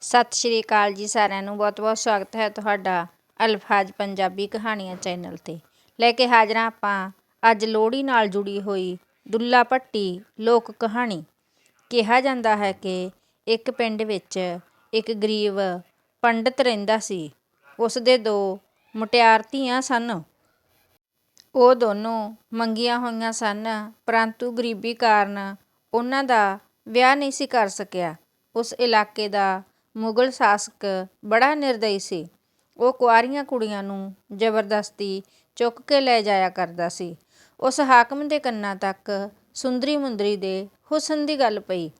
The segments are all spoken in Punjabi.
ਸਤਿ ਸ਼੍ਰੀ ਅਕਾਲ ਜੀ ਸਾਰਿਆਂ ਨੂੰ। ਬਹੁਤ-ਬਹੁਤ ਸਵਾਗਤ ਹੈ ਤੁਹਾਡਾ ਅਲਫਾਜ਼ ਪੰਜਾਬੀ ਕਹਾਣੀਆਂ ਚੈਨਲ ਤੇ। ਲੈ ਕੇ ਹਾਜ਼ਰਾਂ ਆਪਾਂ ਅੱਜ ਲੋਹੜੀ ਨਾਲ ਜੁੜੀ ਹੋਈ ਦੁੱਲਾ ਭੱਟੀ ਲੋਕ ਕਹਾਣੀ। ਕਿਹਾ ਜਾਂਦਾ ਹੈ ਕਿ ਇੱਕ ਪਿੰਡ ਵਿੱਚ ਇੱਕ ਗਰੀਬ ਪੰਡਤ ਰਹਿੰਦਾ ਸੀ। ਉਸ ਦੇ ਦੋ ਮੁਟਿਆਰ ਧੀਆਂ ਸਨ। ਉਹ ਦੋਨੋਂ ਮੰਗੀਆਂ ਹੋਈਆਂ ਸਨ, ਪਰੰਤੂ ਗਰੀਬੀ ਕਾਰਨ ਉਹਨਾਂ ਦਾ ਵਿਆਹ ਨਹੀਂ ਸੀ ਕਰ ਸਕਿਆ। ਉਸ ਇਲਾਕੇ ਦਾ ਮੁਗਲ ਸ਼ਾਸਕ ਬੜਾ ਨਿਰਦਈ ਸੀ। ਉਹ ਕੁਆਰੀਆਂ ਕੁੜੀਆਂ ਨੂੰ ਜ਼ਬਰਦਸਤੀ ਚੁੱਕ ਕੇ ਲੈ ਜਾਇਆ ਕਰਦਾ ਸੀ। ਉਸ ਹਾਕਮ ਦੇ ਕੰਨਾਂ ਤੱਕ ਸੁੰਦਰੀ ਮੁੰਦਰੀ ਦੇ ਹੁਸਨ ਦੀ ਗੱਲ ਪਈ।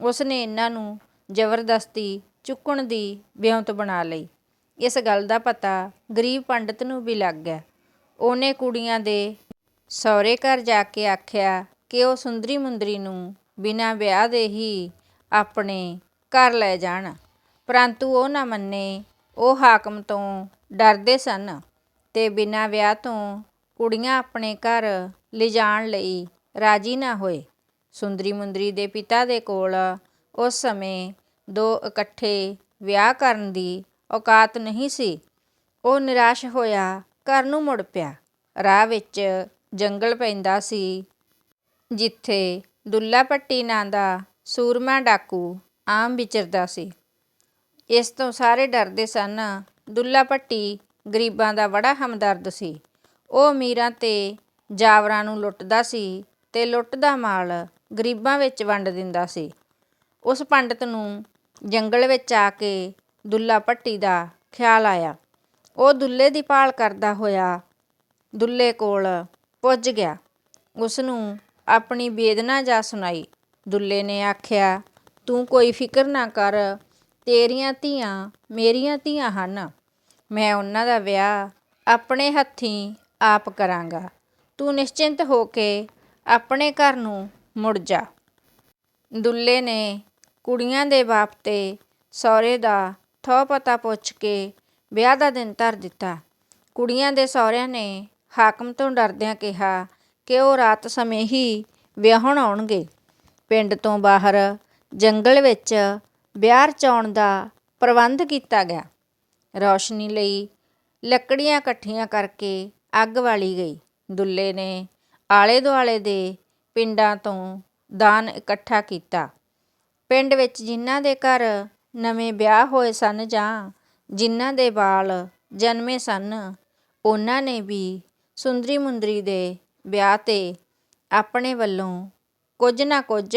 ਉਸ ਨੇ ਇਹਨਾਂ ਨੂੰ ਜ਼ਬਰਦਸਤੀ ਚੁੱਕਣ ਦੀ ਵਿਉਂਤ ਬਣਾ ਲਈ। ਇਸ ਗੱਲ ਦਾ ਪਤਾ ਗਰੀਬ ਪੰਡਤ ਨੂੰ ਵੀ ਲੱਗ ਗਿਆ। ਉਹਨੇ ਕੁੜੀਆਂ ਦੇ ਸਹੁਰੇ ਘਰ ਜਾ ਕੇ ਆਖਿਆ ਕਿ ਉਹ ਸੁੰਦਰੀ ਮੁੰਦਰੀ ਨੂੰ ਬਿਨਾਂ ਵਿਆਹ ਦੇ ਹੀ ਆਪਣੇ ਘਰ ਲੈ ਜਾਣ। ਪਰੰਤੂ ਉਹ ਨਾ ਮੰਨੇ, ਉਹ ਹਾਕਮ ਤੋਂ ਡਰਦੇ ਸਨ ਤੇ ਬਿਨਾਂ ਵਿਆਹ ਤੋਂ ਕੁੜੀਆਂ ਆਪਣੇ ਘਰ ਲਿਜਾਣ ਲਈ ਰਾਜੀ ਨਾ ਹੋਏ। ਸੁੰਦਰੀ ਮੁੰਦਰੀ ਦੇ ਪਿਤਾ ਦੇ ਕੋਲ ਉਸ ਸਮੇਂ ਦੋ ਇਕੱਠੇ ਵਿਆਹ ਕਰਨ ਦੀ ਔਕਾਤ ਨਹੀਂ ਸੀ। ਉਹ ਨਿਰਾਸ਼ ਹੋਇਆ, ਘਰ ਨੂੰ ਮੁੜ ਪਿਆ। ਰਾਹ ਵਿੱਚ ਜੰਗਲ ਪੈਂਦਾ ਸੀ, ਜਿੱਥੇ ਦੁੱਲਾ ਭੱਟੀ ਨਾਂ ਦਾ ਸੂਰਮਾ ਡਾਕੂ ਆਮ ਵਿਚਰਦਾ ਸੀ। ਇਸ ਤੋਂ ਸਾਰੇ ਡਰਦੇ ਸਨ। ਦੁੱਲਾ ਭੱਟੀ ਗਰੀਬਾਂ ਦਾ ਬੜਾ ਹਮਦਰਦ ਸੀ। ਉਹ ਅਮੀਰਾਂ ਤੇ ਜਾਵਰਾਂ ਨੂੰ ਲੁੱਟਦਾ ਸੀ ਤੇ ਲੁੱਟ ਦਾ ਮਾਲ ਗਰੀਬਾਂ ਵਿੱਚ ਵੰਡ ਦਿੰਦਾ ਸੀ। ਉਸ ਪੰਡਤ ਨੂੰ ਜੰਗਲ ਵਿੱਚ ਆ ਕੇ ਦੁੱਲਾ ਭੱਟੀ ਦਾ ਖਿਆਲ ਆਇਆ। ਉਹ ਦੁੱਲੇ ਦੀ ਭਾਲ ਕਰਦਾ ਹੋਇਆ ਦੁੱਲੇ ਕੋਲ ਪੁੱਜ ਗਿਆ। ਉਸ ਨੂੰ ਆਪਣੀ ਵੇਦਨਾ ਜਾ ਸੁਣਾਈ। ਦੁੱਲੇ ਨੇ ਆਖਿਆ, ਤੂੰ ਕੋਈ ਫਿਕਰ ਨਾ ਕਰ ਤੇਰੀਆਂ ਧੀਆਂ ਮੇਰੀਆਂ ਧੀਆਂ ਹਨ, ਮੈਂ ਉਹਨਾਂ ਦਾ ਵਿਆਹ ਆਪਣੇ ਹੱਥੀਂ ਆਪ ਕਰਾਂਗਾ। ਤੂੰ ਨਿਸ਼ਚਿੰਤ ਹੋ ਕੇ ਆਪਣੇ ਘਰ ਨੂੰ ਮੁੜ ਜਾ। ਦੁੱਲੇ ਨੇ ਕੁੜੀਆਂ ਦੇ ਬਾਪ ਤੇ ਸਹੁਰੇ ਦਾ ਥੋ ਪਤਾ ਪੁੱਛ ਕੇ ਵਿਆਹ ਦਾ ਦਿਨ ਧਰ ਦਿੱਤਾ। ਕੁੜੀਆਂ ਦੇ ਸਹੁਰਿਆਂ ਨੇ ਹਾਕਮ ਤੋਂ ਡਰਦਿਆਂ ਕਿਹਾ ਕਿ ਉਹ ਰਾਤ ਸਮੇਂ ਹੀ ਵਿਆਹਣ ਆਉਣਗੇ। ਪਿੰਡ ਤੋਂ ਬਾਹਰ ਜੰਗਲ ਵਿੱਚ ਵਿਆਹ ਰਚਾਉਣ ਦਾ ਪ੍ਰਬੰਧ ਕੀਤਾ ਗਿਆ। ਰੌਸ਼ਨੀ ਲਈ ਲੱਕੜੀਆਂ ਇਕੱਠੀਆਂ ਕਰਕੇ ਅੱਗ ਬਾਲੀ ਗਈ। ਦੁੱਲੇ ਨੇ ਆਲੇ ਦੁਆਲੇ ਦੇ ਪਿੰਡਾਂ ਤੋਂ ਦਾਨ ਇਕੱਠਾ ਕੀਤਾ। ਪਿੰਡ ਵਿੱਚ ਜਿਨ੍ਹਾਂ ਦੇ ਘਰ ਨਵੇਂ ਵਿਆਹ ਹੋਏ ਸਨ ਜਾਂ ਜਿਨ੍ਹਾਂ ਦੇ ਬਾਲ ਜਨਮੇ ਸਨ, ਉਹਨਾਂ ਨੇ ਵੀ ਸੁੰਦਰੀ ਮੁੰਦਰੀ ਦੇ ਵਿਆਹ ਤੇ ਆਪਣੇ ਵੱਲੋਂ ਕੁਝ ਨਾ ਕੁਝ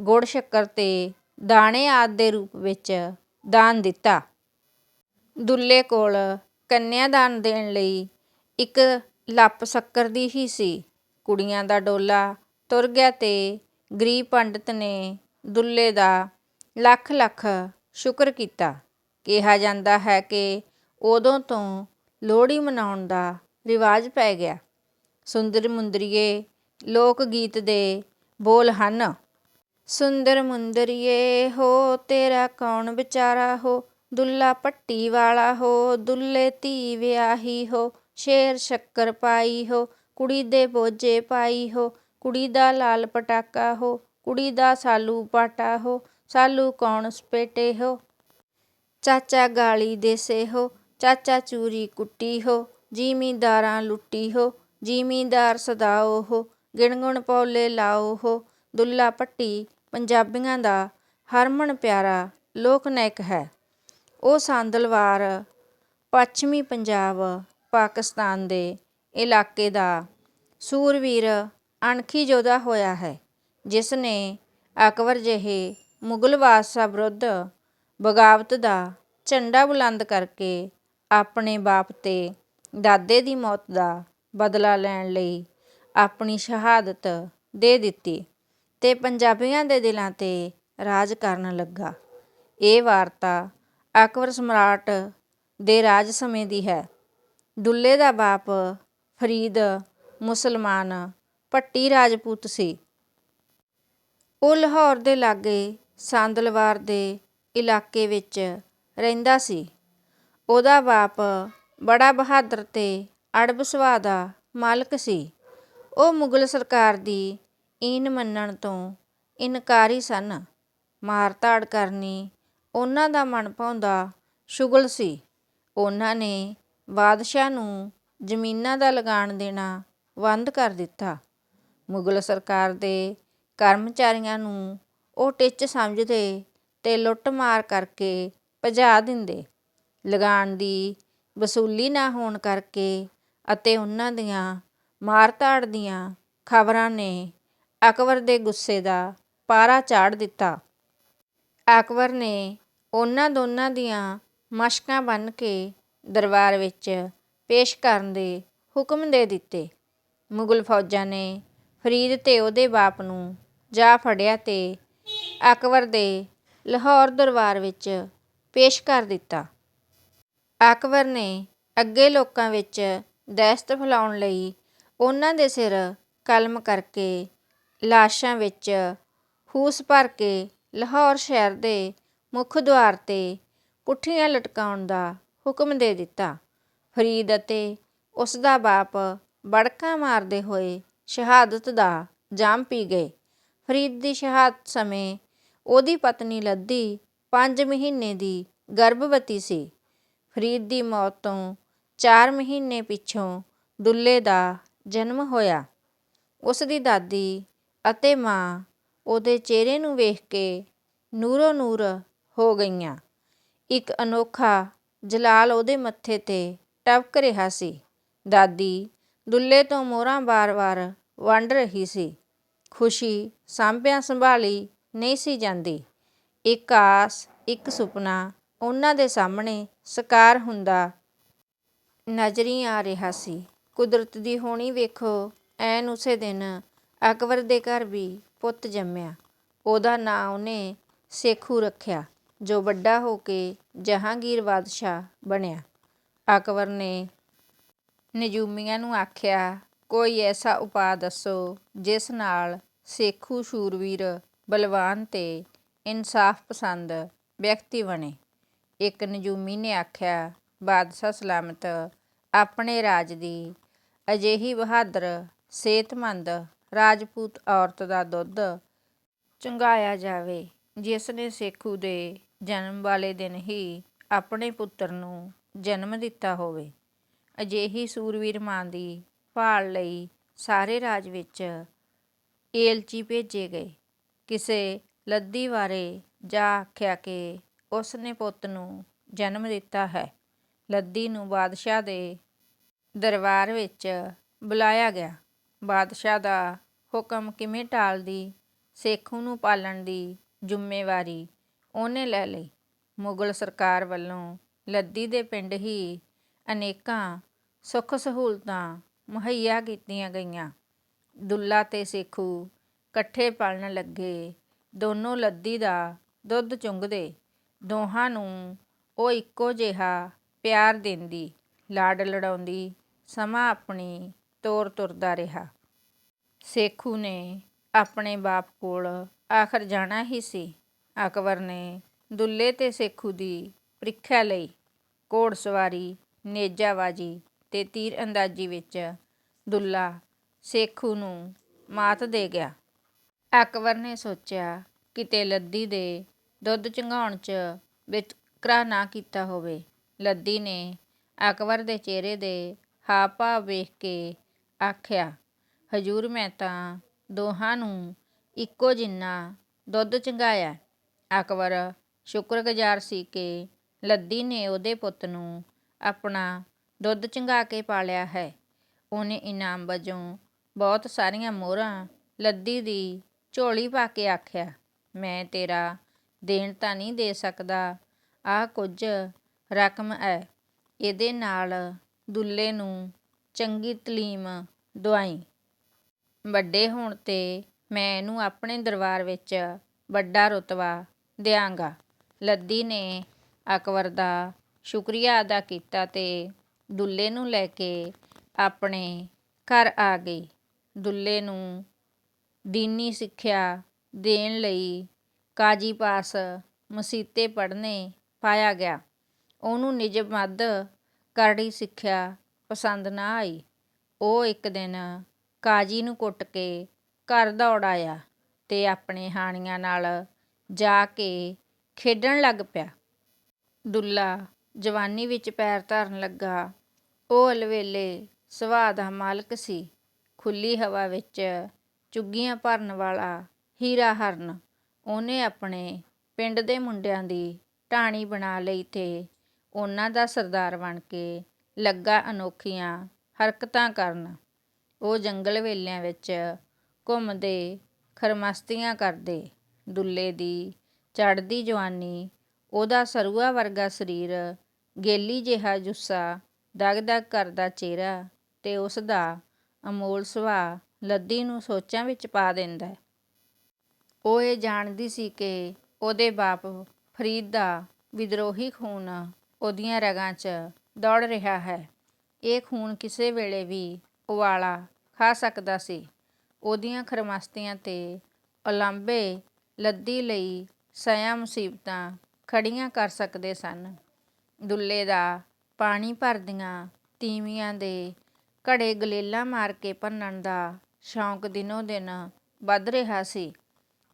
ਗੁੜ ਸ਼ੱਕਰ ਤੇ ਦਾਣੇ ਆਦਿ ਦੇ ਰੂਪ ਵਿੱਚ ਦਾਨ ਦਿੱਤਾ। ਦੁੱਲੇ ਕੋਲ ਕੰਨਿਆ ਦਾਨ ਦੇਣ ਲਈ ਇੱਕ ਲੱਪ ਸ਼ੱਕਰ ਦੀ ਹੀ ਸੀ। ਕੁੜੀਆਂ ਦਾ ਡੋਲਾ ਤੁਰ ਗਿਆ ਤੇ ਗਰੀਬ ਪੰਡਤ ਨੇ ਦੁੱਲੇ ਦਾ ਲੱਖ ਲੱਖ ਸ਼ੁਕਰ ਕੀਤਾ। ਕਿਹਾ ਜਾਂਦਾ ਹੈ ਕਿ ਉਦੋਂ ਤੋਂ ਲੋਹੜੀ ਮਨਾਉਣ ਦਾ ਰਿਵਾਜ ਪੈ ਗਿਆ। ਸੁੰਦਰ ਮੁੰਦਰੀਏ ਲੋਕ ਗੀਤ ਦੇ ਬੋਲ ਹਨ। ਸੁੰਦਰ ਮੁੰਦਰੀਏ ਹੋ, ਤੇਰਾ ਕੌਣ ਵਿਚਾਰਾ ਹੋ? ਦੁੱਲਾ ਭੱਟੀ ਵਾਲਾ ਹੋ, ਦੁੱਲੇ ਧੀ ਵਿਆਹੀ ਹੋ, ਸ਼ੇਰ ਸ਼ੱਕਰ ਪਾਈ ਹੋ, ਕੁੜੀ ਦੇ ਬੋਝੇ ਪਾਈ ਹੋ, ਕੁੜੀ ਦਾ ਲਾਲ ਪਟਾਕਾ ਹੋ, ਕੁੜੀ ਦਾ ਸਾਲੂ ਪਾਟਾ ਹੋ, ਸਾਲੂ ਕੌਣ ਸਪੇਟੇ ਹੋ? ਚਾਚਾ ਗਾਲੀ ਦੇਸੇ ਹੋ, ਚਾਚਾ ਚੂਰੀ ਕੁੱਟੀ ਹੋ, ਜ਼ਿਮੀਂਦਾਰਾਂ ਲੁੱਟੀ ਹੋ, ਜ਼ਿਮੀਂਦਾਰ ਸਦਾਓ ਹੋ, ਗਿਣਗੁਣ ਪੌਲੇ ਲਾਓ ਹੋ, ਦੁੱਲਾ ਭੱਟੀ ਪੰਜਾਬੀਆਂ ਦਾ ਹਰਮਨ ਪਿਆਰਾ ਲੋਕ ਨਾਇਕ ਹੈ। ਉਹ ਸਾਂਦਲਵਾਰ ਪੱਛਮੀ ਪੰਜਾਬ ਪਾਕਿਸਤਾਨ ਦੇ ਇਲਾਕੇ ਦਾ ਸੂਰਵੀਰ ਅਣਖੀ ਯੋਧਾ ਹੋਇਆ ਹੈ, ਜਿਸ ਨੇ ਅਕਬਰ ਜਿਹੇ ਮੁਗਲ ਬਾਦਸ਼ਾਹ ਵਿਰੁੱਧ ਬਗਾਵਤ ਦਾ ਝੰਡਾ ਬੁਲੰਦ ਕਰਕੇ ਆਪਣੇ ਬਾਪ ਤੇ ਦਾਦੇ ਦੀ ਮੌਤ ਦਾ ਬਦਲਾ ਲੈਣ ਲਈ ਆਪਣੀ ਸ਼ਹਾਦਤ ਦੇ ਦਿੱਤੀ। ਤੇ ਪੰਜਾਬੀਆਂ ਦੇ ਦਿਲਾਂ ਤੇ ਰਾਜ ਕਰਨ ਲੱਗਾ। ਇਹ ਵਾਰਤਾ ਅਕਬਰ ਸਮਰਾਟ ਦੇ ਰਾਜ ਸਮੇਂ ਦੀ ਹੈ। ਦੁੱਲੇ ਦਾ ਬਾਪ ਫਰੀਦ ਮੁਸਲਮਾਨ ਭੱਟੀ ਰਾਜਪੂਤ ਸੀ। ਉਹ ਲਾਹੌਰ ਦੇ ਲਾਗੇ ਸਾਂਦਲਵਾਰ ਦੇ ਇਲਾਕੇ ਵਿੱਚ ਰਹਿੰਦਾ ਸੀ। ਉਹਦਾ ਬਾਪ ਬੜਾ ਬਹਾਦਰ ਤੇ ਅੜਬ ਸੁਭਾਅ ਦਾ ਮਾਲਕ ਸੀ। ਉਹ ਮੁਗਲ ਸਰਕਾਰ ਦੀ ਈਨ ਮੰਨਣ ਤੋਂ ਇਨਕਾਰੀ ਸਨ। ਮਾਰ ਧਾੜ ਕਰਨੀ ਉਹਨਾਂ ਦਾ ਮਨ ਭਾਉਂਦਾ ਸ਼ੁਗਲ ਸੀ। ਉਹਨਾਂ ਨੇ ਬਾਦਸ਼ਾਹ ਨੂੰ ਜ਼ਮੀਨਾਂ ਦਾ ਲਗਾਨ ਦੇਣਾ ਬੰਦ ਕਰ ਦਿੱਤਾ। ਮੁਗਲ ਸਰਕਾਰ ਦੇ ਕਰਮਚਾਰੀਆਂ ਨੂੰ ਉਹ ਟਿੱਚ ਸਮਝਦੇ ਤੇ ਲੁੱਟ-ਮਾਰ ਕਰਕੇ ਭਜਾ ਦਿੰਦੇ। ਲਗਾਨ ਦੀ ਵਸੂਲੀ ਨਾ ਹੋਣ ਕਰਕੇ ਅਤੇ ਉਹਨਾਂ ਦੀਆਂ ਮਾਰ-ਧਾੜ ਦੀਆਂ ਖ਼ਬਰਾਂ ਨੇ ਅਕਬਰ ਦੇ ਗੁੱਸੇ ਦਾ ਪਾਰਾ ਚਾੜ੍ਹ ਦਿੱਤਾ। ਅਕਬਰ ਨੇ ਉਹਨਾਂ ਦੋਨਾਂ ਦੀਆਂ ਮਸ਼ਕਾਂ ਬੰਨ੍ਹ ਕੇ ਦਰਬਾਰ ਵਿੱਚ ਪੇਸ਼ ਕਰਨ ਦੇ ਹੁਕਮ ਦੇ ਦਿੱਤੇ। ਮੁਗਲ ਫੌਜਾਂ ਨੇ ਫਰੀਦ ਤੇ ਉਹਦੇ ਬਾਪ ਨੂੰ ਜਾ ਫੜਿਆ ਤੇ ਅਕਬਰ ਦੇ ਲਾਹੌਰ ਦਰਬਾਰ ਵਿੱਚ ਪੇਸ਼ ਕਰ ਦਿੱਤਾ। ਅਕਬਰ ਨੇ ਅੱਗੇ ਲੋਕਾਂ ਵਿੱਚ ਦਹਿਸ਼ਤ ਫੈਲਾਉਣ ਲਈ ਉਹਨਾਂ ਦੇ ਸਿਰ ਕਲਮ ਕਰਕੇ ਲਾਸ਼ਾਂ ਵਿੱਚ ਫੂਸ ਭਰ ਕੇ ਲਾਹੌਰ ਸ਼ਹਿਰ ਦੇ ਮੁੱਖ ਦੁਆਰ ਤੇ ਪੁੱਠੀਆਂ ਲਟਕਾਉਣ ਦਾ ਹੁਕਮ ਦੇ ਦਿੱਤਾ। ਫਰੀਦ ਅਤੇ ਉਸ ਦਾ ਬਾਪ ਬੜਕਾਂ ਮਾਰਦੇ ਹੋਏ ਸ਼ਹਾਦਤ ਦਾ ਜਾਮ ਪੀ ਗਏ। ਫਰੀਦ ਦੀ ਸ਼ਹਾਦਤ ਸਮੇਂ ਉਹਦੀ ਪਤਨੀ ਲੱਦੀ ਪੰਜ ਮਹੀਨੇ ਦੀ ਗਰਭਵਤੀ ਸੀ। ਫਰੀਦ ਦੀ ਮੌਤ ਤੋਂ ਚਾਰ ਮਹੀਨੇ ਪਿੱਛੋਂ ਦੁੱਲੇ ਦਾ ਜਨਮ ਹੋਇਆ। ਉਸ ਦੀ ਦਾਦੀ ਅਤੇ ਮਾਂ ਉਹਦੇ ਚਿਹਰੇ ਨੂੰ ਵੇਖ ਕੇ ਨੂਰੋ ਨੂਰ ਹੋ ਗਈਆਂ। ਇੱਕ ਅਨੋਖਾ ਜਲਾਲ ਉਹਦੇ ਮੱਥੇ ਤੇ ਟਪਕ ਰਿਹਾ ਸੀ। ਦਾਦੀ ਦੁੱਲੇ ਤੋਂ ਮੋਹਰਾਂ ਵਾਰ-ਵਾਰ ਵੰਡ ਰਹੀ ਸੀ। ਖੁਸ਼ੀ ਸਾਂਭਿਆਂ ਸੰਭਾਲੀ ਨਹੀਂ ਸੀ ਜਾਂਦੀ। ਇੱਕ ਆਸ, ਇੱਕ ਸੁਪਨਾ ਉਹਨਾਂ ਦੇ ਸਾਹਮਣੇ ਸਾਕਾਰ ਹੁੰਦਾ ਨਜ਼ਰੀ ਆ ਰਿਹਾ ਸੀ। ਕੁਦਰਤ ਦੀ ਹੋਣੀ ਵੇਖੋ, ਐਨ ਉਸੇ ਦਿਨ ਅਕਬਰ ਦੇ ਘਰ ਵੀ ਪੁੱਤ ਜੰਮਿਆ। ਉਹਦਾ ਨਾਂ ਉਹਨੇ ਸੇਖੂ ਰੱਖਿਆ, ਜੋ ਵੱਡਾ ਹੋ ਕੇ ਜਹਾਂਗੀਰ ਬਾਦਸ਼ਾਹ ਬਣਿਆ। ਅਕਬਰ ਨੇ ਨਜੂਮੀਆਂ ਨੂੰ ਆਖਿਆ, ਕੋਈ ਐਸਾ ਉਪਾਅ ਦੱਸੋ, ਜਿਸ ਨਾਲ ਸੇਖੂ ਸ਼ੂਰਵੀਰ ਬਲਵਾਨ ਤੇ ਇਨਸਾਫ ਪਸੰਦ ਵਿਅਕਤੀ ਬਣੇ। ਇੱਕ ਨਜੂਮੀ ਨੇ ਆਖਿਆ, ਬਾਦਸ਼ਾਹ ਸਲਾਮਤ ਆਪਣੇ ਰਾਜ ਦੀ ਅਜਿਹੀ ਬਹਾਦਰ ਸਿਹਤਮੰਦ ਰਾਜਪੂਤ ਔਰਤ ਦਾ ਦੁੱਧ ਚੁੰਘਾਇਆ ਜਾਵੇ, ਜਿਸ ਨੇ ਸੇਖੂ ਦੇ ਜਨਮ ਵਾਲੇ ਦਿਨ ਹੀ ਆਪਣੇ ਪੁੱਤਰ ਨੂੰ ਜਨਮ ਦਿੱਤਾ ਹੋਵੇ। ਅਜਿਹੀ ਸੂਰਵੀਰ ਮਾਂ ਦੀ ਭਾਲ ਲਈ ਸਾਰੇ ਰਾਜ ਵਿੱਚ ਏਲਚੀ ਭੇਜੇ ਗਏ। ਕਿਸੇ ਲੱਦੀ ਬਾਰੇ ਜਾ ਆਖਿਆ ਕਿ ਉਸ ਨੇ ਪੁੱਤ ਨੂੰ ਜਨਮ ਦਿੱਤਾ ਹੈ। ਲੱਦੀ ਨੂੰ ਬਾਦਸ਼ਾਹ ਦੇ ਦਰਬਾਰ ਵਿੱਚ ਬੁਲਾਇਆ ਗਿਆ। ਬਾਦਸ਼ਾਹ ਦਾ ਹੁਕਮ ਕਿਵੇਂ ਟਾਲਦੀ, ਸੇਖੂ ਨੂੰ ਪਾਲਣ ਦੀ ਜ਼ਿੰਮੇਵਾਰੀ ਉਹਨੇ ਲੈ ਲਈ। ਮੁਗਲ ਸਰਕਾਰ ਵੱਲੋਂ ਲੱਦੀ ਦੇ ਪਿੰਡ ਹੀ ਅਨੇਕਾਂ ਸੁੱਖ ਸਹੂਲਤਾਂ ਮੁਹੱਈਆ ਕੀਤੀਆਂ ਗਈਆਂ। ਦੁੱਲਾ ਤੇ ਸੇਖੂ ਇਕੱਠੇ ਪਲਣ ਲੱਗੇ। ਦੋਨੋਂ ਲੱਦੀ ਦਾ ਦੁੱਧ ਚੁੰਘਦੇ ਦੋਹਾਂ ਨੂੰ ਉਹ ਇੱਕੋ ਜਿਹਾ ਪਿਆਰ ਦਿੰਦੀ। ਲਾਡ ਲੜਾਉਂਦੀ, ਸਮਾਂ ਆਪਣੀ ਤੋਰ ਤੁਰਦਾ ਰਿਹਾ। ਸੇਖੂ ਨੇ ਆਪਣੇ ਬਾਪ ਕੋਲ ਆਖਰ ਜਾਣਾ ਹੀ ਸੀ। ਅਕਬਰ ਨੇ ਦੁੱਲੇ ਤੇ ਸੇਖੂ ਦੀ ਪ੍ਰੀਖਿਆ ਲਈ ਘੋੜਸਵਾਰੀ ਨੇਜਾਬਾਜੀ ਤੇ ਤੀਰ ਅੰਦਾਜ਼ੀ ਵਿੱਚ ਦੁੱਲਾ ਸੇਖੂ ਨੂੰ ਮਾਤ ਦੇ ਗਿਆ। ਅਕਬਰ ਨੇ ਸੋਚਿਆ ਕਿਤੇ ਲੱਦੀ ਦੇ ਦੁੱਧ ਚੰਗਾਉਣ 'ਚ ਵਿਤਕਰਾ ਨਾ ਕੀਤਾ ਹੋਵੇ। ਲੱਦੀ ਨੇ ਅਕਬਰ ਦੇ ਚਿਹਰੇ ਦੇ ਹਾਵ-ਭਾਵ ਵੇਖ ਕੇ ਆਖਿਆ, ਹਜੂਰ, ਮੈਂ ਤਾਂ ਦੋਹਾਂ ਨੂੰ ਇੱਕੋ ਜਿੰਨਾ ਦੁੱਧ ਚੁੰਘਾਇਆ ਅਕਬਰ ਸ਼ੁਕਰਗੁਜ਼ਾਰ ਸੀ ਕਿ ਲੱਦੀ ਨੇ ਉਹਦੇ ਪੁੱਤ ਨੂੰ ਆਪਣਾ ਦੁੱਧ ਚੁੰਘਾ ਕੇ ਪਾਲਿਆ ਹੈ। ਉਹਨੇ ਇਨਾਮ ਵਜੋਂ ਬਹੁਤ ਸਾਰੀਆਂ ਮੋਹਰਾਂ ਲੱਦੀ ਦੀ ਝੋਲੀ ਪਾ ਕੇ ਆਖਿਆ, ਮੈਂ ਤੇਰਾ ਦੇਣ ਤਾਂ ਨਹੀਂ ਦੇ ਸਕਦਾ। ਆਹ ਕੁਝ ਰਕਮ ਹੈ। ਇਹਦੇ ਨਾਲ ਦੁੱਲੇ ਨੂੰ ਚੰਗੀ ਤਲੀਮ ਦੁਆਈ ਵੱਡੇ ਹੋਣ ਤੇ ਮੈਂ ਇਹਨੂੰ ਆਪਣੇ ਦਰਬਾਰ ਵਿੱਚ ਵੱਡਾ ਰੁਤਬਾ ਦਿਆਂਗਾ। ਲੱਦੀ ਨੇ ਅਕਬਰ ਦਾ ਸ਼ੁਕਰੀਆ ਅਦਾ ਕੀਤਾ ਤੇ ਦੁੱਲੇ ਨੂੰ ਲੈ ਕੇ ਆਪਣੇ ਘਰ ਆ ਗਈ। ਦੁੱਲੇ ਨੂੰ ਦੀਨੀ ਸਿੱਖਿਆ ਦੇਣ ਲਈ ਕਾਜੀ ਪਾਸ ਮਸੀਤੇ ਪੜ੍ਹਨੇ ਪਾਇਆ ਗਿਆ। ਉਹਨੂੰ ਨਿਜ ਮੱਧ ਕਰੜੀ ਸਿੱਖਿਆ ਪਸੰਦ ਨਾ ਆਈ। ਉਹ ਇੱਕ ਦਿਨ ਕਾਜੀ ਨੂੰ ਕੁੱਟ ਕੇ ਘਰ ਦੌੜ ਆਇਆ ਤੇ ਆਪਣੇ ਹਾਣੀਆਂ ਨਾਲ ਜਾ ਕੇ ਖੇਡਣ ਲੱਗ ਪਿਆ। ਦੁੱਲਾ ਜਵਾਨੀ ਵਿੱਚ ਪੈਰ ਧਰਨ ਲੱਗਾ। ਉਹ ਅਲਵੇਲੇ ਸੁਭਾਅ ਦਾ ਮਾਲਕ ਸੀ। ਖੁੱਲੀ ਹਵਾ ਵਿੱਚ ਚੁੱਗੀਆਂ ਭਰਨ ਵਾਲਾ ਹੀਰਾ ਹਰਨ ਉਹਨੇ ਆਪਣੇ ਪਿੰਡ ਦੇ ਮੁੰਡਿਆਂ ਦੀ ਢਾਣੀ ਬਣਾ ਲਈ ਤੇ ਉਹਨਾਂ ਦਾ ਸਰਦਾਰ ਬਣ ਕੇ ਲੱਗਾ ਅਨੋਖੀਆਂ ਹਰਕਤਾਂ ਕਰਨ। ਉਹ ਜੰਗਲ ਵੇਲਿਆਂ ਵਿੱਚ ਘੁੰਮਦੇ ਖਰਮਸਤੀਆਂ ਕਰਦੇ। ਦੁੱਲੇ ਦੀ ਚੜ੍ਹਦੀ ਜਵਾਨੀ, ਉਹਦਾ ਸਰੂਆ ਵਰਗਾ ਸਰੀਰ, ਗੇਲੀ ਜਿਹਾ ਜੁੱਸਾ, ਦਗ-ਦਗ ਕਰਦਾ ਚਿਹਰਾ ਤੇ ਉਸ ਦਾ ਅਮੋਲ ਸੁਭਾਅ ਲੱਦੀ ਨੂੰ ਸੋਚਾਂ ਵਿੱਚ ਪਾ ਦਿੰਦਾ ਉਹ ਇਹ ਜਾਣਦੀ ਸੀ ਕਿ ਉਹਦੇ ਬਾਪ ਫਰੀਦ ਦਾ ਵਿਦਰੋਹੀ ਖੂਨ ਉਹਦੀਆਂ ਰਗਾਂ 'ਚ ਦੌੜ ਰਿਹਾ ਹੈ। ਇਹ ਖੂਨ ਕਿਸੇ ਵੇਲੇ ਵੀ ਉਬਾਲਾ ਖਾ ਸਕਦਾ ਸੀ। ਉਹਦੀਆਂ ਖਰਮਸਤੀਆਂ ਤੇ ਉਲਾਂਭੇ ਲੱਦੀ ਲਈ ਸਿਆਂ ਮੁਸੀਬਤਾਂ ਖੜੀਆਂ ਕਰ ਸਕਦੇ ਸਨ। ਦੁੱਲੇ ਦਾ ਪਾਣੀ ਭਰਦੀਆਂ ਤੀਵੀਆਂ ਦੇ ਘੜੇ ਗਲੇਲਾਂ ਮਾਰ ਕੇ ਭੰਨਣ ਦਾ ਸ਼ੌਂਕ ਦਿਨੋ ਦਿਨ ਵੱਧ ਰਿਹਾ ਸੀ।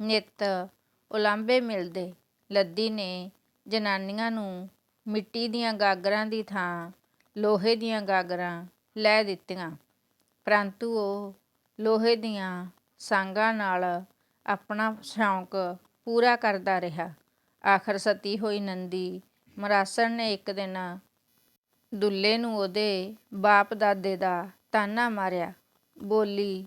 ਨਿੱਤ ਉਲਾਂਭੇ ਮਿਲਦੇ ਲੱਦੀ ਨੇ ਜਨਾਨੀਆਂ ਨੂੰ ਮਿੱਟੀ ਦੀਆਂ ਗਾਗਰਾਂ ਦੀ ਥਾਂ, ਲੋਹੇ ਦੀਆਂ ਗਾਗਰਾਂ ਲੈ ਦਿੱਤੀਆਂ। ਪਰੰਤੂ ਉਹ ਲੋਹੇ ਦੀਆਂ ਸਾਂਗਾਂ ਨਾਲ ਆਪਣਾ ਸ਼ੌਂਕ ਪੂਰਾ ਕਰਦਾ ਰਿਹਾ। ਆਖਰ ਸਤੀ ਹੋਈ ਨੰਦੀ ਮਰਾਸਣ ਨੇ ਇੱਕ ਦਿਨ ਦੁੱਲੇ ਨੂੰ ਉਹਦੇ ਬਾਪ ਦਾਦੇ ਦਾ ਤਾਨਾ ਮਾਰਿਆ। ਬੋਲੀ,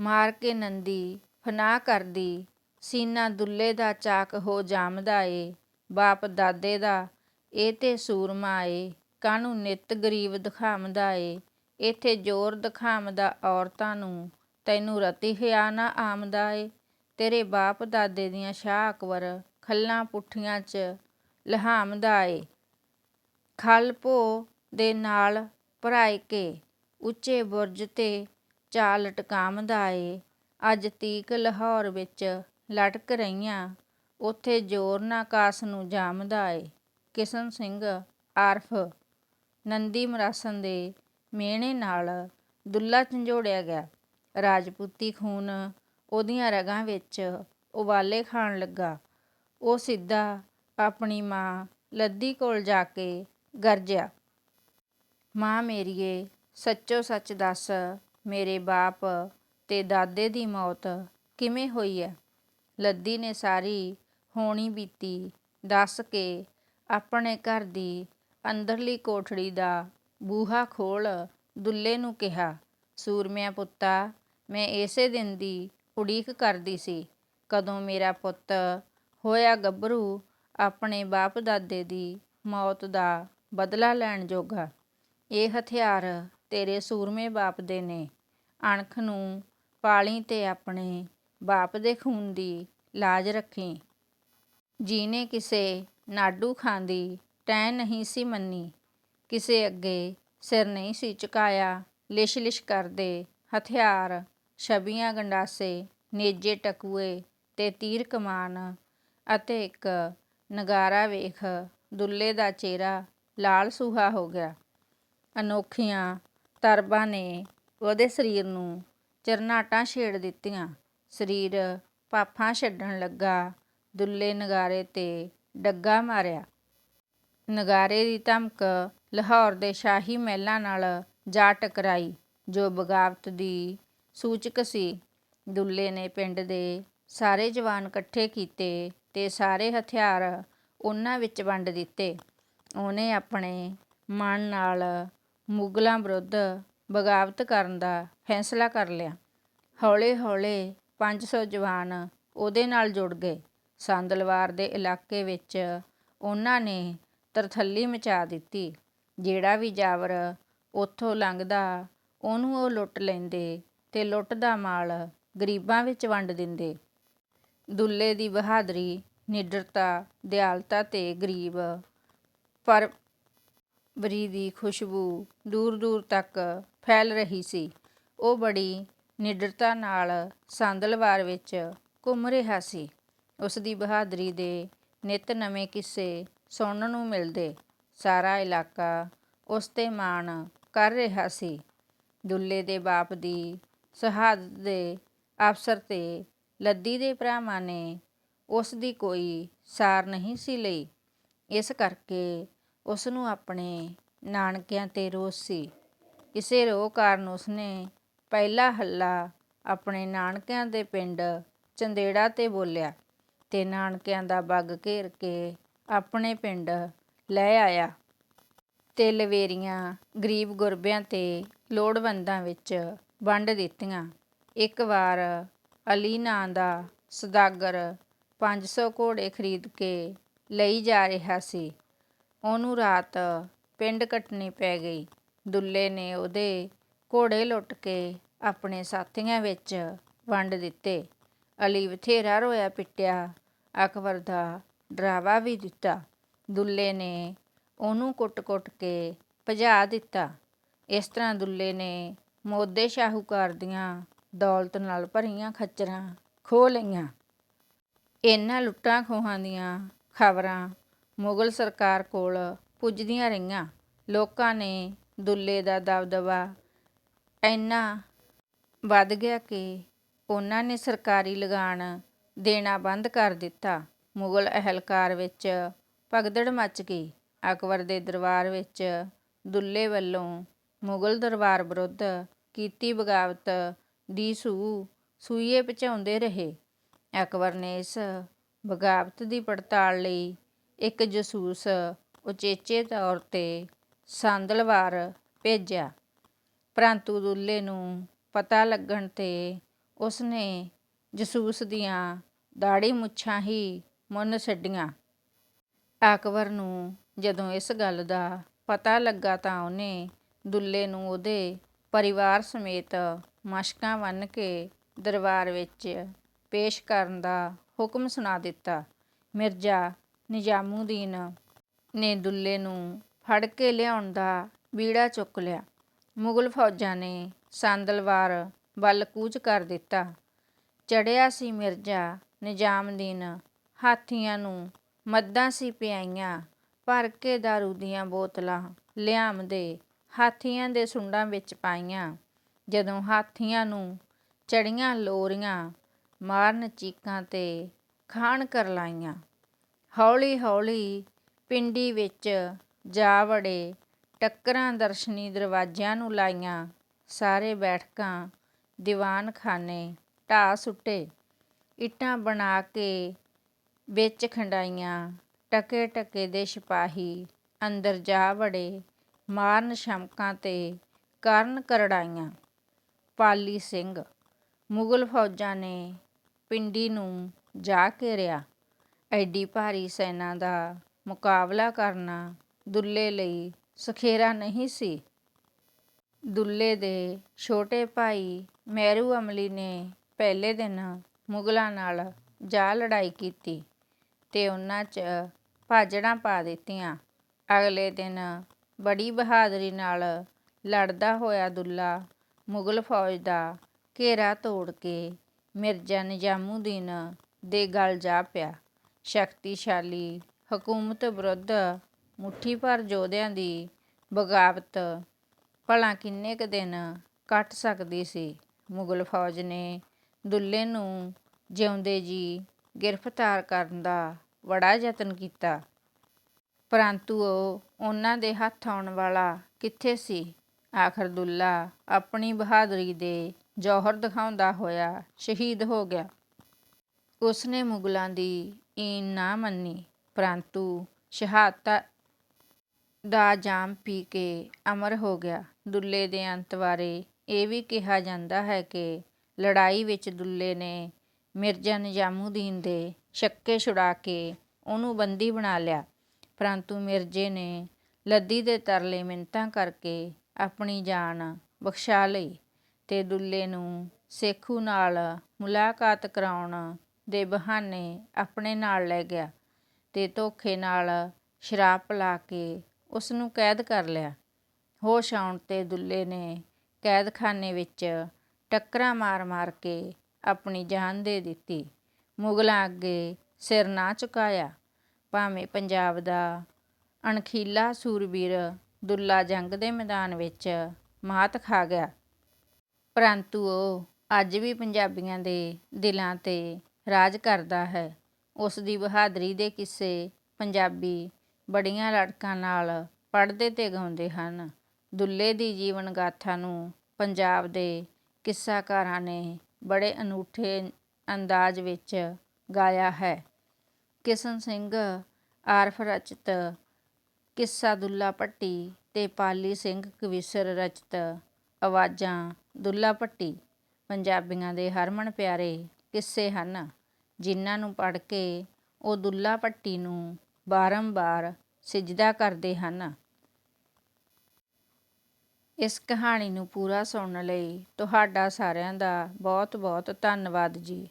ਮਾਰ ਕੇ ਨੰਦੀ, ਫਨਾਹ ਕਰਦੀ। ਸੀਨਾ ਦੁੱਲੇ ਦਾ ਚਾਕ ਹੋ ਜਾਮਦਾ ਏ। ਬਾਪ ਦਾਦੇ ਦਾ ਇਹ ਤੇ ਸੂਰਮਾ ਏ ਕਾਹਨੂੰ ਨਿੱਤ ਗਰੀਬ ਦਿਖਾਮਦਾ ਏ? ਇੱਥੇ ਜ਼ੋਰ ਦਿਖਾਮਦਾ ਔਰਤਾਂ ਨੂੰ, ਤੈਨੂੰ ਰਤੀ ਹਿਆ ਨਾ ਆਮਦਾ ਏ? ਤੇਰੇ ਬਾਪ ਦਾਦੇ ਦੀਆਂ ਸ਼ਾਹ ਅਕਬਰ ਖੱਲਾਂ ਪੁੱਠੀਆਂ 'ਚ ਲਹਾਮਦਾ ਏ। ਖਲ ਭੋ ਦੇ ਨਾਲ ਭਰਾਇ ਕੇ ਉੱਚੇ ਬੁਰਜ ਤੇ ਚਾਲ ਟਕਾਮਦਾ ਏ। ਅੱਜ ਤੀਕ ਲਾਹੌਰ ਵਿੱਚ ਲਟਕ ਰਹੀਆਂ, ਉੱਥੇ ਜ਼ੋਰ ਨਾ ਕਾਸ ਨੂੰ ਜਾਮਦਾ ਏ। ਕਿਸ਼ਨ ਸਿੰਘ ਆਰਫ ਨੰਦੀ ਮਰਾਸਨ ਦੇ ਮਿਹਣੇ ਨਾਲ ਦੁੱਲਾ ਝੰਜੋੜਿਆ ਗਿਆ। ਰਾਜਪੂਤੀ ਖੂਨ ਉਹਦੀਆਂ ਰਗਾਂ ਵਿੱਚ ਉਬਾਲੇ ਖਾਣ ਲੱਗਾ। ਉਹ ਸਿੱਧਾ ਆਪਣੀ ਮਾਂ ਲੱਦੀ ਕੋਲ ਜਾ ਕੇ ਗਰਜਿਆ, ਮਾਂ ਮੇਰੀਏ, ਸੱਚੋ ਸੱਚ ਦੱਸ ਮੇਰੇ ਬਾਪ ਤੇ ਦਾਦੇ ਦੀ ਮੌਤ ਕਿਵੇਂ ਹੋਈ ਹੈ? ਲੱਦੀ ਨੇ ਸਾਰੀ ਹੋਣੀ ਬੀਤੀ ਦੱਸ ਕੇ ਆਪਣੇ ਘਰ ਦੀ ਅੰਦਰਲੀ ਕੋਠੜੀ ਦਾ ਬੂਹਾ ਖੋਲ੍ਹ ਦੁੱਲੇ ਨੂੰ ਕਿਹਾ, ਸੂਰਮਿਆਂ ਪੁੱਤਾ, ਮੈਂ ਇਸੇ ਦਿਨ ਦੀ ਉਡੀਕ ਕਰਦੀ ਸੀ। ਕਦੋਂ ਮੇਰਾ ਪੁੱਤ ਹੋਇਆ ਗੱਭਰੂ, ਆਪਣੇ ਬਾਪ ਦਾਦੇ ਦੀ ਮੌਤ ਦਾ ਬਦਲਾ ਲੈਣ ਜੋਗਾ। ਇਹ ਹਥਿਆਰ ਤੇਰੇ ਸੂਰਮੇ ਬਾਪ ਦੇ ਨੇ। ਅਣਖ ਨੂੰ ਪਾਲੀ ਤੇ ਆਪਣੇ ਬਾਪ ਦੇ ਖੂਨ ਦੀ ਲਾਜ ਰੱਖੀ। ਜੀਨੇ ਕਿਸੇ ਨਾਡੂ ਖਾਂਦੀ, ਟੈਂ ਨਹੀਂ ਸੀ ਮੰਨੀ। ਕਿਸੇ ਅੱਗੇ ਸਿਰ ਨਹੀਂ ਸੀ ਝੁਕਾਇਆ। ਲਿਸ਼ ਲਿਸ਼ ਕਰਦੇ ਹਥਿਆਰ, ਛਬੀਆਂ ਗੰਡਾਸੇ, ਨੇਜੇ ਟਕੂਏ ਤੇ ਤੀਰ ਕਮਾਨ ਅਤੇ ਇੱਕ ਨਗਾਰਾ ਵੇਖ ਦੁੱਲੇ ਦਾ ਚਿਹਰਾ ਲਾਲ ਸੂਹਾ ਹੋ ਗਿਆ। ਅਨੋਖੀਆਂ ਤਰਬਾਂ ਨੇ ਉਹਦੇ ਸਰੀਰ ਨੂੰ ਚਰਨਾਟਾਂ ਛੇੜ ਦਿੱਤੀਆਂ। ਸਰੀਰ ਪਾਫਾਂ ਛੱਡਣ ਲੱਗਾ ਦੁੱਲੇ ਨਗਾਰੇ ਤੇ ਡੱਗਾ ਮਾਰਿਆ। ਨਗਾਰੇ ਦੀ ਧਮਕ ਲਾਹੌਰ ਦੇ ਸ਼ਾਹੀ ਮਹਿਲਾਂ ਨਾਲ ਜਾ ਟਕਰਾਈ, ਜੋ ਬਗਾਵਤ ਦੀ ਸੂਚਕ ਸੀ। ਦੁੱਲੇ ਨੇ ਪਿੰਡ ਦੇ ਸਾਰੇ ਜਵਾਨ ਇਕੱਠੇ ਕੀਤੇ ਤੇ ਸਾਰੇ ਹਥਿਆਰ ਉਹਨਾਂ ਵਿੱਚ ਵੰਡ ਦਿੱਤੇ। ਉਹਨੇ ਆਪਣੇ ਮਨ ਨਾਲ ਮੁਗਲਾਂ ਵਿਰੁੱਧ ਬਗਾਵਤ ਕਰਨ ਦਾ ਫੈਸਲਾ ਕਰ ਲਿਆ। ਹੌਲੇ ਹੌਲੇ ਪੰਜ ਸੌ ਜਵਾਨ ਉਹਦੇ ਨਾਲ ਜੁੜ ਗਏ। ਸੰਦਲਵਾਰ ਦੇ ਇਲਾਕੇ ਵਿੱਚ ਉਹਨਾਂ ਨੇ ਤਰਥੱਲੀ ਮਚਾ ਦਿੱਤੀ, ਜਿਹੜਾ ਵੀ ਜਾਵਰ ਉੱਥੋਂ ਲੰਘਦਾ, ਉਹਨੂੰ ਉਹ ਲੁੱਟ ਲੈਂਦੇ ਤੇ ਲੁੱਟ ਦਾ ਮਾਲ ਗਰੀਬਾਂ ਵਿੱਚ ਵੰਡ ਦਿੰਦੇ। ਦੁੱਲੇ ਦੀ ਬਹਾਦਰੀ, ਨਿਡਰਤਾ, ਦਿਆਲਤਾ ਤੇ ਗਰੀਬ ਪਰ ਬਰੀ ਦੀ ਖੁਸ਼ਬੂ ਦੂਰ ਦੂਰ ਤੱਕ ਫੈਲ ਰਹੀ ਸੀ। ਉਹ ਬੜੀ ਨਿਡਰਤਾ ਨਾਲ ਸੰਦਲਵਾਰ ਵਿੱਚ ਘੁੰਮ ਰਿਹਾ ਸੀ। ਉਸ ਦੀ ਬਹਾਦਰੀ ਦੇ ਨਿੱਤ ਨਵੇਂ ਕਿੱਸੇ ਸੁਣਨ ਨੂੰ ਮਿਲਦੇ। ਸਾਰਾ ਇਲਾਕਾ ਉਸ ਤੇ ਮਾਣ ਕਰ ਰਿਹਾ ਸੀ। ਦੁੱਲੇ ਦੇ ਬਾਪ ਦੀ ਸ਼ਹਾਦਤ ਦੇ ਅਵਸਰ ਤੇ ਲੱਦੀ ਦੇ ਭਰਾਵਾਂ ਨੇ ਉਸ ਦੀ ਕੋਈ ਸਾਰ ਨਹੀਂ ਸੀ ਲਈ। ਇਸ ਕਰਕੇ ਉਸ ਨੂੰ ਆਪਣੇ ਨਾਨਕਿਆਂ ਤੇ ਰੋਸ ਸੀ। ਇਸੇ ਰੋਹ ਕਾਰਨ ਉਸਨੇ ਪਹਿਲਾ ਹੱਲਾ ਆਪਣੇ ਨਾਨਕਿਆਂ ਦੇ ਪਿੰਡ ਚੰਦੇੜਾ ਤੇ ਬੋਲਿਆ। ਤੇ ਨਾਨਕਿਆਂ ਦਾ ਬੱਗ ਘੇਰ ਕੇ ਆਪਣੇ ਪਿੰਡ ਲੈ ਆਇਆ ਤੇ ਲਵੇਰੀਆਂ ਗਰੀਬ ਗੁਰਬਿਆਂ ਤੇ ਲੋੜਵੰਦਾਂ ਵਿੱਚ ਵੰਡ ਦਿੱਤੀਆਂ। ਇੱਕ ਵਾਰ ਅਲੀ ਨਾਂ ਦਾ ਸਦਾਗਰ 500 ਘੋੜੇ ਖਰੀਦ ਕੇ ਲਈ ਜਾ ਰਿਹਾ ਸੀ। ਉਹਨੂੰ ਰਾਤ ਪਿੰਡ ਕੱਟਣੀ ਪੈ ਗਈ। ਦੁੱਲੇ ਨੇ ਉਹਦੇ ਘੋੜੇ ਲੁੱਟ ਕੇ ਆਪਣੇ ਸਾਥੀਆਂ ਵਿੱਚ ਵੰਡ ਦਿੱਤੇ। ਅਲੀ ਬਥੇਰਾ ਰੋਇਆ ਪਿੱਟਿਆ, ਅਕਬਰ ਦਾ ਡਰਾਵਾ ਵੀ ਦਿੱਤਾ। ਦੁੱਲੇ ਨੇ ਉਹਨੂੰ ਕੁੱਟ-ਕੁੱਟ ਕੇ ਭਜਾ ਦਿੱਤਾ। ਇਸ ਤਰ੍ਹਾਂ ਦੁੱਲੇ ਨੇ ਮੋਦੇ ਸ਼ਾਹੂਕਾਰ ਦੀਆਂ ਦੌਲਤ ਨਾਲ ਭਰੀਆਂ ਖੱਚਰਾਂ ਖੋਹ ਲਈਆਂ। ਇਹਨਾਂ ਲੁੱਟਾਂ ਖੋਹਾਂ ਦੀਆਂ ਖਬਰਾਂ ਮੁਗਲ ਸਰਕਾਰ ਕੋਲ ਪੁੱਜਦੀਆਂ ਰਹੀਆਂ। ਲੋਕਾਂ ਨੇ ਦੁੱਲੇ ਦਾ ਦਬਦਬਾ ਇੰਨਾ ਵੱਧ ਗਿਆ ਕਿ ਉਹਨਾਂ ਨੇ ਸਰਕਾਰੀ ਲਗਾਨ ਦੇਣਾ ਬੰਦ ਕਰ ਦਿੱਤਾ। ਮੁਗਲ ਅਹਿਲਕਾਰ ਵਿੱਚ ਭਗਦੜ ਮੱਚ ਗਈ। ਅਕਬਰ ਦੇ ਦਰਬਾਰ ਵਿੱਚ ਦੁੱਲੇ ਵੱਲੋਂ ਮੁਗਲ ਦਰਬਾਰ ਵਿਰੁੱਧ ਕੀਤੀ ਬਗਾਵਤ ਦੀ ਸੂਹ ਸੂਈਏ ਪਹੁੰਚਾਉਂਦੇ ਰਹੇ। ਅਕਬਰ ਨੇ ਇਸ ਬਗਾਵਤ ਦੀ ਪੜਤਾਲ ਲਈ ਇੱਕ ਜਸੂਸ ਉਚੇਚੇ ਤੌਰ ਤੇ ਸੰਦਲਵਾਰ ਭੇਜਿਆ। ਪਰੰਤੂ ਦੁੱਲੇ ਨੂੰ ਪਤਾ ਲੱਗਣ ਤੇ ਉਸਨੇ ਜਸੂਸ ਦੀਆਂ ਦਾੜੀ ਮੁੱਛਾਂ ਹੀ ਮੁੰਨ ਛੱਡੀਆਂ। ਅਕਬਰ ਨੂੰ ਜਦੋਂ ਇਸ ਗੱਲ ਦਾ ਪਤਾ ਲੱਗਾ ਤਾਂ ਉਹਨੇ ਦੁੱਲੇ ਨੂੰ ਉਹਦੇ ਪਰਿਵਾਰ ਸਮੇਤ ਮਸ਼ਕਾਂ ਬੰਨ੍ਹ ਕੇ ਦਰਬਾਰ ਵਿੱਚ ਪੇਸ਼ ਕਰਨ ਦਾ ਹੁਕਮ ਸੁਣਾ ਦਿੱਤਾ। ਮਿਰਜ਼ਾ ਨਿਜ਼ਾਮੂਦੀਨ ਨੇ ਦੁੱਲੇ ਨੂੰ ਫੜ ਕੇ ਲਿਆਉਣ ਦਾ ਬੀੜਾ ਚੁੱਕ ਲਿਆ। ਮੁਗਲ ਫੌਜਾਂ ਨੇ ਸੰਦਲਵਾਰ ਵੱਲ ਕੂਚ ਕਰ ਦਿੱਤਾ। ਚੜ੍ਹਿਆ ਸੀ ਮਿਰਜ਼ਾ ਨਿਜ਼ਾਮਦੀਨ ਹਾਥੀਆਂ ਨੂੰ ਮੱਦਾਂ ਸੀ ਪਿਆਈਆਂ, ਭਰ ਕੇ ਦਾਰੂ ਦੀਆਂ ਬੋਤਲਾਂ ਲਿਆਮਦੇ ਹਾਥੀਆਂ ਦੇ ਸੁੰਡਾਂ ਵਿੱਚ ਪਾਈਆਂ। ਜਦੋਂ ਹਾਥੀਆਂ ਨੂੰ ਚੜੀਆਂ ਲੋਰੀਆਂ ਮਾਰਨ ਚੀਕਾਂ ਤੇ ਖਾਣ ਕਰ ਲਾਈਆਂ ਹੌਲੀ ਹੌਲੀ ਪਿੰਡੀ ਵਿੱਚ ਜਾ ਵੜੇ ਟੱਕਰਾਂ ਦਰਸ਼ਨੀ ਦਰਵਾਜ਼ਿਆਂ ਨੂੰ ਲਾਈਆਂ। ਸਾਰੇ ਬੈਠਕਾਂ ਦੀਵਾਨਖਾਨੇ, ਢਾਹ ਸੁੱਟੇ। ਇੱਟਾਂ ਬਣਾ ਕੇ ਵਿੱਚ ਖੰਡਾਈਆਂ। ਟਕੇ ਟਕੇ ਦੇ ਸਿਪਾਹੀ ਅੰਦਰ ਜਾ ਵੜੇ। ਮਾਰਨ ਸ਼ਮਕਾਂ ਤੇ ਕਰਨ ਕਰੜਾਈਆਂ। ਪਾਲੀ ਸਿੰਘ, ਮੁਗਲ ਫੌਜਾਂ ਨੇ ਪਿੰਡੀ ਨੂੰ ਜਾ ਘੇਰਿਆ ਐਡੀ ਭਾਰੀ ਸੈਨਾ ਦਾ ਮੁਕਾਬਲਾ ਕਰਨਾ ਦੁੱਲੇ ਲਈ ਸਖੇਰਾ ਨਹੀਂ ਸੀ। ਦੁੱਲੇ ਦੇ ਛੋਟੇ ਭਾਈ ਮਹਿਰੂ ਅਮਲੀ ਨੇ ਪਹਿਲੇ ਦਿਨ ਮੁਗਲਾਂ ਨਾਲ ਜਾ ਲੜਾਈ ਕੀਤੀ ਤੇ ਉਹਨਾਂ 'ਚ ਭਾਜੜਾਂ ਪਾ ਦਿੱਤੀਆਂ। ਅਗਲੇ ਦਿਨ ਬੜੀ ਬਹਾਦਰੀ ਨਾਲ ਲੜਦਾ ਹੋਇਆ ਦੁੱਲਾ ਮੁਗਲ ਫੌਜ ਦਾ ਘੇਰਾ ਤੋੜ ਕੇ ਮਿਰਜ਼ਾ ਨਿਜ਼ਾਮੂਦੀਨ ਦੇ ਗਲ ਜਾ ਪਿਆ। ਸ਼ਕਤੀਸ਼ਾਲੀ ਹਕੂਮਤ ਵਿਰੁੱਧ ਮੁੱਠੀ ਭਰ ਯੋਧਿਆਂ ਦੀ ਬਗਾਵਤ ਭਲਾ ਕਿੰਨੇ ਕੁ ਦਿਨ ਕੱਟ ਸਕਦੀ ਸੀ। ਮੁਗਲ ਫੌਜ ਨੇ ਦੁੱਲੇ ਨੂੰ ਜਿਉਂਦੇ ਜੀ ਗ੍ਰਿਫਤਾਰ ਕਰਨ ਦਾ ਬੜਾ ਯਤਨ ਕੀਤਾ। ਪਰੰਤੂ ਉਹ ਉਹਨਾਂ ਦੇ ਹੱਥ ਆਉਣ ਵਾਲਾ ਕਿੱਥੇ ਸੀ? ਆਖਰ ਦੁੱਲਾ ਆਪਣੀ ਬਹਾਦਰੀ ਦੇ ਜੌਹਰ ਦਿਖਾਉਂਦਾ ਹੋਇਆ ਸ਼ਹੀਦ ਹੋ ਗਿਆ। ਉਸਨੇ ਮੁਗਲਾਂ ਦੀ ਈਨ ਨਾ ਮੰਨੀ, ਪਰੰਤੂ ਸ਼ਹਾਦਤ ਦਾ ਜਾਮ ਪੀ ਕੇ ਅਮਰ ਹੋ ਗਿਆ। ਦੁੱਲੇ ਦੇ ਅੰਤ ਬਾਰੇ ਇਹ ਵੀ ਕਿਹਾ ਜਾਂਦਾ ਹੈ ਕਿ ਲੜਾਈ ਵਿੱਚ ਦੁੱਲੇ ਨੇ ਮਿਰਜ਼ਾ ਨਿਜ਼ਾਮੂਦੀਨ ਦੇ ਸ਼ੱਕੇ ਛੁਡਾ ਕੇ ਉਹਨੂੰ ਬੰਦੀ ਬਣਾ ਲਿਆ। ਪਰੰਤੂ ਮਿਰਜ਼ੇ ਨੇ ਲੱਦੀ ਦੇ ਤਰਲੇ ਮਿੰਨਤਾਂ ਕਰਕੇ ਆਪਣੀ ਜਾਨ ਬਖਸ਼ਾ ਲਈ ਤੇ ਦੁੱਲੇ ਨੂੰ ਸੇਖੂ ਨਾਲ ਮੁਲਾਕਾਤ ਕਰਾਉਣ ਦੇ ਬਹਾਨੇ ਆਪਣੇ ਨਾਲ ਲੈ ਗਿਆ ਤੇ ਧੋਖੇ ਨਾਲ ਸ਼ਰਾਬ ਪਿਲਾ ਕੇ ਉਸ ਨੂੰ ਕੈਦ ਕਰ ਲਿਆ। ਹੋਸ਼ ਆਉਣ ਤੇ ਦੁੱਲੇ ਨੇ ਕੈਦਖਾਨੇ ਵਿੱਚ ਟੱਕਰਾਂ ਮਾਰ-ਮਾਰ ਕੇ ਆਪਣੀ ਜਾਨ ਦੇ ਦਿੱਤੀ। ਮੁਗਲਾਂ ਅੱਗੇ ਸਿਰ ਨਾ ਝੁਕਾਇਆ। ਭਾਵੇਂ ਪੰਜਾਬ ਦਾ ਅਣਖੀਲਾ ਸੂਰਬੀਰ ਦੁੱਲਾ ਜੰਗ ਦੇ ਮੈਦਾਨ ਵਿੱਚ ਮਾਤ ਖਾ ਗਿਆ, ਪਰੰਤੂ ਉਹ ਅੱਜ ਵੀ ਪੰਜਾਬੀਆਂ ਦੇ ਦਿਲਾਂ ਤੇ ਰਾਜ ਕਰਦਾ ਹੈ। ਉਸ ਦੀ ਬਹਾਦਰੀ ਦੇ ਕਿੱਸੇ ਪੰਜਾਬੀ ਬੜੀਆਂ ਲੜਕਾਂ ਨਾਲ ਪੜ੍ਹਦੇ ਤੇ ਗਾਉਂਦੇ ਹਨ। ਦੁੱਲੇ ਦੀ ਜੀਵਨ ਗਾਥਾ ਨੂੰ ਪੰਜਾਬ ਦੇ ਕਿੱਸਾਕਾਰਾਂ ਨੇ ਬੜੇ ਅਨੂਠੇ ਅੰਦਾਜ਼ ਵਿੱਚ ਗਾਇਆ ਹੈ। ਕਿਸ਼ਨ ਸਿੰਘ ਆਰਫ ਰਚਿਤ ਕਿੱਸਾ ਦੁੱਲਾ ਭੱਟੀ ਤੇ ਪਾਲੀ ਸਿੰਘ ਕਵੀਸ਼ਰ ਰਚਿਤ ਆਵਾਜ਼ਾਂ ਦੁੱਲਾ ਭੱਟੀ ਪੰਜਾਬੀਆਂ ਦੇ ਹਰਮਨ ਪਿਆਰੇ ਕਿੱਸੇ ਹਨ, ਜਿਨ੍ਹਾਂ ਨੂੰ ਪੜ੍ਹ ਕੇ ਉਹ ਦੁੱਲਾ ਭੱਟੀ ਨੂੰ ਬਾਰੰਬਾਰ ਸਿਜਦਾ ਕਰਦੇ ਹਨ। ਇਸ ਕਹਾਣੀ ਨੂੰ ਪੂਰਾ ਸੁਣਨ ਲਈ ਤੁਹਾਡਾ ਸਾਰਿਆਂ ਦਾ ਬਹੁਤ ਬਹੁਤ ਧੰਨਵਾਦ ਜੀ।